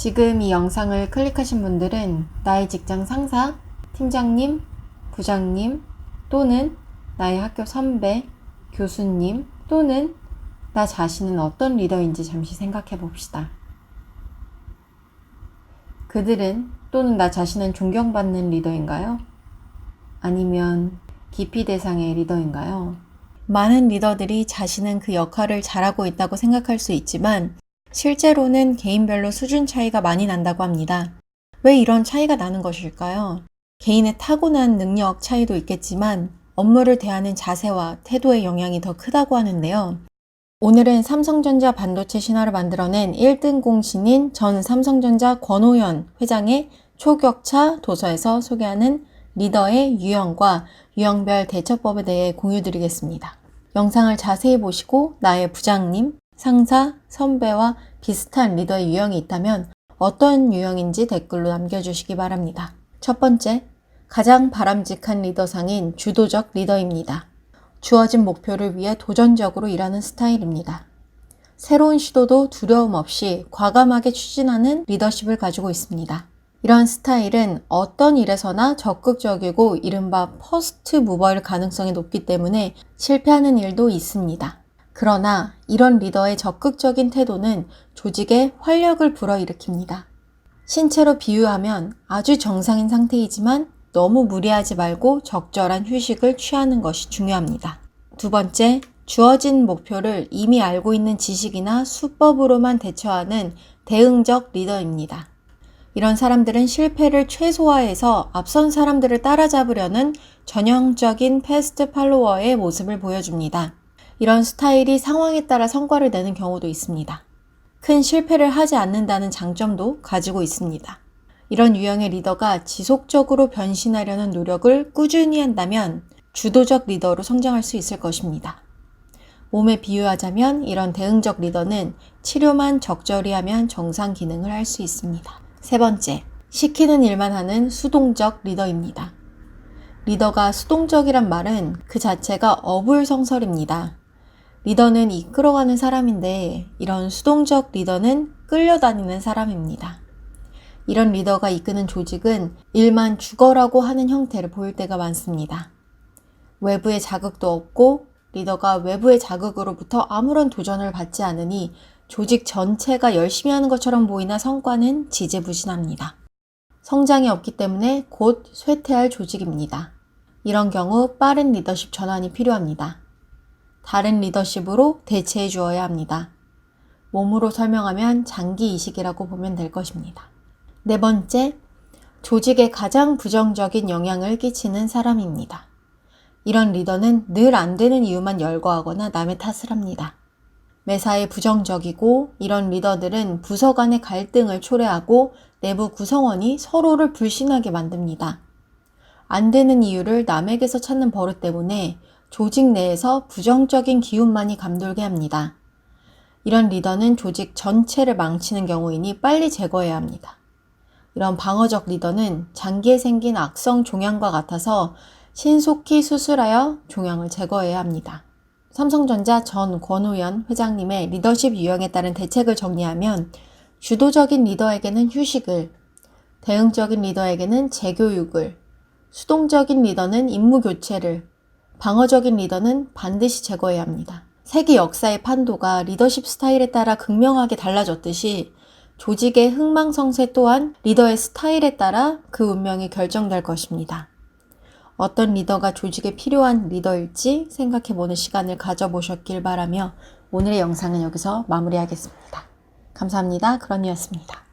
지금 이 영상을 클릭하신 분들은 나의 직장 상사, 팀장님, 부장님 또는 나의 학교 선배, 교수님 또는 나 자신은 어떤 리더인지 잠시 생각해 봅시다. 그들은 또는 나 자신은 존경받는 리더인가요? 아니면 기피 대상의 리더인가요? 많은 리더들이 자신은 그 역할을 잘하고 있다고 생각할 수 있지만 실제로는 개인별로 수준 차이가 많이 난다고 합니다. 왜 이런 차이가 나는 것일까요? 개인의 타고난 능력 차이도 있겠지만 업무를 대하는 자세와 태도의 영향이 더 크다고 하는데요. 오늘은 삼성전자 반도체 신화를 만들어낸 1등 공신인 전 삼성전자 권오연 회장의 초격차 도서에서 소개하는 리더의 유형과 유형별 대처법에 대해 공유 드리겠습니다. 영상을 자세히 보시고 나의 부장님, 상사, 선배와 비슷한 리더의 유형이 있다면 어떤 유형인지 댓글로 남겨주시기 바랍니다. 첫 번째, 가장 바람직한 리더상인 주도적 리더입니다. 주어진 목표를 위해 도전적으로 일하는 스타일입니다. 새로운 시도도 두려움 없이 과감하게 추진하는 리더십을 가지고 있습니다. 이런 스타일은 어떤 일에서나 적극적이고 이른바 퍼스트 무버일 가능성이 높기 때문에 실패하는 일도 있습니다. 그러나 이런 리더의 적극적인 태도는 조직에 활력을 불어일으킵니다. 신체로 비유하면 아주 정상인 상태이지만 너무 무리하지 말고 적절한 휴식을 취하는 것이 중요합니다. 두 번째, 주어진 목표를 이미 알고 있는 지식이나 수법으로만 대처하는 대응적 리더입니다. 이런 사람들은 실패를 최소화해서 앞선 사람들을 따라잡으려는 전형적인 패스트 팔로워의 모습을 보여줍니다. 이런 스타일이 상황에 따라 성과를 내는 경우도 있습니다. 큰 실패를 하지 않는다는 장점도 가지고 있습니다. 이런 유형의 리더가 지속적으로 변신하려는 노력을 꾸준히 한다면 주도적 리더로 성장할 수 있을 것입니다. 몸에 비유하자면 이런 대응적 리더는 치료만 적절히 하면 정상 기능을 할 수 있습니다. 세 번째, 시키는 일만 하는 수동적 리더입니다. 리더가 수동적이란 말은 그 자체가 어불성설입니다. 리더는 이끌어가는 사람인데 이런 수동적 리더는 끌려다니는 사람입니다. 이런 리더가 이끄는 조직은 일만 죽어라고 하는 형태를 보일 때가 많습니다. 외부의 자극도 없고 리더가 외부의 자극으로부터 아무런 도전을 받지 않으니 조직 전체가 열심히 하는 것처럼 보이나 성과는 지지부진합니다. 성장이 없기 때문에 곧 쇠퇴할 조직입니다. 이런 경우 빠른 리더십 전환이 필요합니다. 다른 리더십으로 대체해 주어야 합니다. 몸으로 설명하면 장기 이식이라고 보면 될 것입니다. 네 번째, 조직에 가장 부정적인 영향을 끼치는 사람입니다. 이런 리더는 늘 안 되는 이유만 열거하거나 남의 탓을 합니다. 매사에 부정적이고 이런 리더들은 부서 간의 갈등을 초래하고 내부 구성원이 서로를 불신하게 만듭니다. 안 되는 이유를 남에게서 찾는 버릇 때문에 조직 내에서 부정적인 기운만이 감돌게 합니다. 이런 리더는 조직 전체를 망치는 경우이니 빨리 제거해야 합니다. 이런 방어적 리더는 장기에 생긴 악성 종양과 같아서 신속히 수술하여 종양을 제거해야 합니다. 삼성전자 전 권우연 회장님의 리더십 유형에 따른 대책을 정리하면 주도적인 리더에게는 휴식을, 대응적인 리더에게는 재교육을, 수동적인 리더는 임무 교체를, 방어적인 리더는 반드시 제거해야 합니다. 세계 역사의 판도가 리더십 스타일에 따라 극명하게 달라졌듯이 조직의 흥망성쇠 또한 리더의 스타일에 따라 그 운명이 결정될 것입니다. 어떤 리더가 조직에 필요한 리더일지 생각해보는 시간을 가져보셨길 바라며 오늘의 영상은 여기서 마무리하겠습니다. 감사합니다. 그런이었습니다.